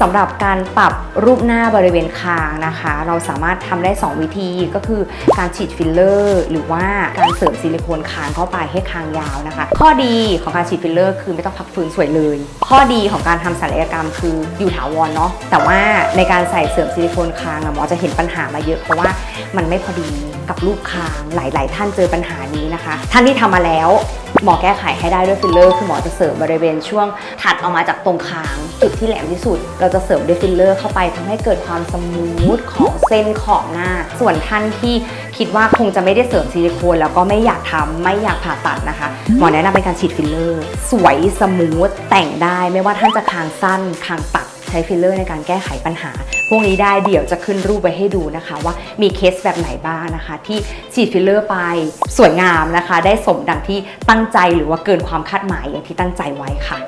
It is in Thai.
สำหรับการปรับรูปหน้าบริเวณคางนะคะ เราสามารถทำได้ 2 วิธีก็คือการฉีดฟิลเลอร์ หรือว่าการเสริมซิลิโคนคางเข้าไปให้คางยาวนะคะ ข้อดีของการฉีดฟิลเลอร์คือไม่ต้องพักฟื้นสวยเลย ข้อดีของการทำศัลยกรรมคืออยู่ถาวรเนาะแต่ว่าในการใส่เสริมซิลิโคนคางอะหมอจะเห็นปัญหามาเยอะเพราะว่ามันไม่พอดี กับรูปคางหลาย ๆ ท่านเจอปัญหานี้นะคะ ท่านที่ทำมาแล้วหมอแก้ไขให้ได้ด้วยฟิลเลอร์คือหมอจะเสริมบริเวณช่วงถัดออกมาจากตรงคาง จุดที่แหลมที่สุด เราจะเสริมด้วยฟิลเลอร์เข้าไปทำให้เกิดความสมูทของเส้นของหน้า ส่วนท่านที่คิดว่าคงจะไม่ได้เสริมซิลิโคนแล้วก็ไม่อยากทำไม่อยากผ่าตัดนะคะ หมอแนะนำเป็นการฉีดฟิลเลอร์ สวยสมูทแต่งได้ไม่ว่าท่านจะคางสั้นคางตัด ใช้ฟิลเลอร์ในการแก้ไขปัญหา พวกนี้ได้เดี๋ยวจะขึ้นรูปไปให้ดูนะคะ ว่ามีเคสแบบไหนบ้างนะคะ ที่ฉีดฟิลเลอร์ไปสวยงามนะคะ ได้สมดังที่ตั้งใจหรือว่าเกินความคาดหมายอย่างที่ตั้งใจไว้ค่ะ